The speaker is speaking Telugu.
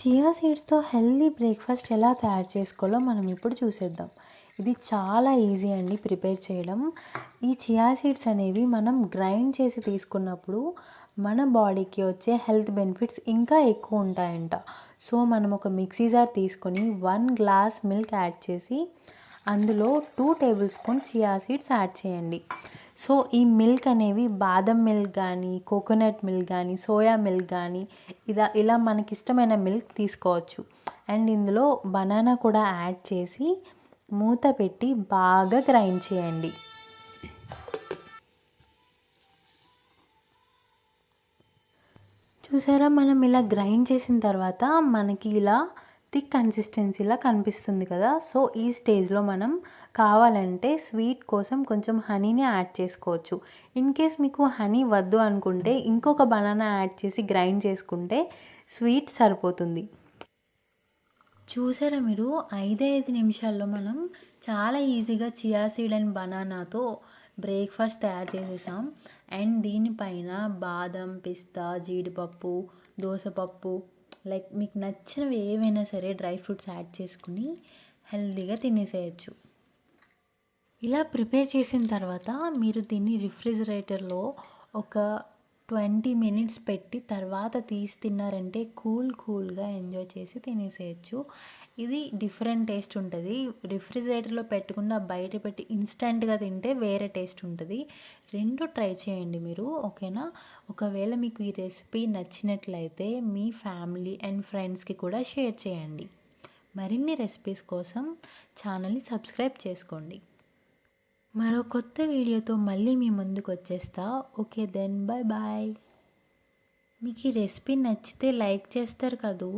చియా సీడ్స్తో హెల్దీ బ్రేక్ఫాస్ట్ ఎలా తయారు చేసుకోవాలో మనం ఇప్పుడు చూసేద్దాం. ఇది చాలా ఈజీ అండి ప్రిపేర్ చేయడం. ఈ చియా సీడ్స్ అనేవి మనం గ్రైండ్ చేసి తీసుకున్నప్పుడు మన బాడీకి వచ్చే హెల్త్ బెనిఫిట్స్ ఇంకా ఎక్కువ ఉంటాయంట. సో మనం ఒక మిక్సీ జార్ తీసుకొని వన్ గ్లాస్ మిల్క్ యాడ్ చేసి అందులో two tablespoon chia seeds add చేయండి. సో ఈ మిల్క్ అనేవి బాదం మిల్క్ కానీ కోకోనట్ మిల్క్ కానీ సోయా మిల్క్ కానీ ఇలా ఇలా మనకి ఇష్టమైన మిల్క్ తీసుకోవచ్చు. అండ్ ఇందులో బనానా కూడా యాడ్ చేసి మూత పెట్టి బాగా గ్రైండ్ చేయండి. చూసారా? మనం ఇలా గ్రైండ్ చేసిన తర్వాత మనకి ఇలా థిక్ కన్సిస్టెన్సీలా కనిపిస్తుంది కదా. సో ఈ స్టేజ్లో మనం కావాలంటే స్వీట్ కోసం కొంచెం హనీని యాడ్ చేసుకోవచ్చు. ఇన్ కేస్ మీకు హనీ వద్దు అనుకుంటే ఇంకొక బనానా యాడ్ చేసి గ్రైండ్ చేసుకుంటే స్వీట్ సరిపోతుంది. చూసారా మీరు? ఐదే ఐదు నిమిషాల్లో మనం చాలా ఈజీగా చియా సీడ్ అండ్ బనానాతో బ్రేక్ఫాస్ట్ తయారు చేసేసాం. అండ్ దీనిపైన బాదం పిస్తా జీడిపప్పు దోసపప్పు లైక్ మీకు నచ్చినవి ఏవైనా సరే డ్రై ఫ్రూట్స్ యాడ్ చేసుకుని హెల్తీగా తినేసేయచ్చు. ఇలా ప్రిపేర్ చేసిన తర్వాత మీరు దీన్ని రిఫ్రిజిరేటర్లో ఒక ట్వంటీ మినిట్స్ పెట్టి తర్వాత తీసి తిన్నారంటే కూల్ కూల్గా ఎంజాయ్ చేసి తినేసేయచ్చు. ఇది డిఫరెంట్ టేస్ట్ ఉంటుంది. రిఫ్రిజిరేటర్లో పెట్టకుండా బయట పెట్టి ఇన్స్టెంట్గా తింటే వేరే టేస్ట్ ఉంటుంది. రెండు ట్రై చేయండి మీరు ఓకేనా? ఒకవేళ మీకు ఈ రెసిపీ నచ్చినట్లయితే మీ ఫ్యామిలీ అండ్ ఫ్రెండ్స్కి కూడా షేర్ చేయండి. మరిన్ని రెసిపీస్ కోసం ఛానల్ని సబ్స్క్రైబ్ చేసుకోండి. మరో కొత్త వీడియోతో మళ్ళీ మీ ముందుకు వచ్చేస్తా. Okay then bye bye. మీకు ఈ రెసిపీ నచ్చితే లైక్ చేస్తారు కదూ?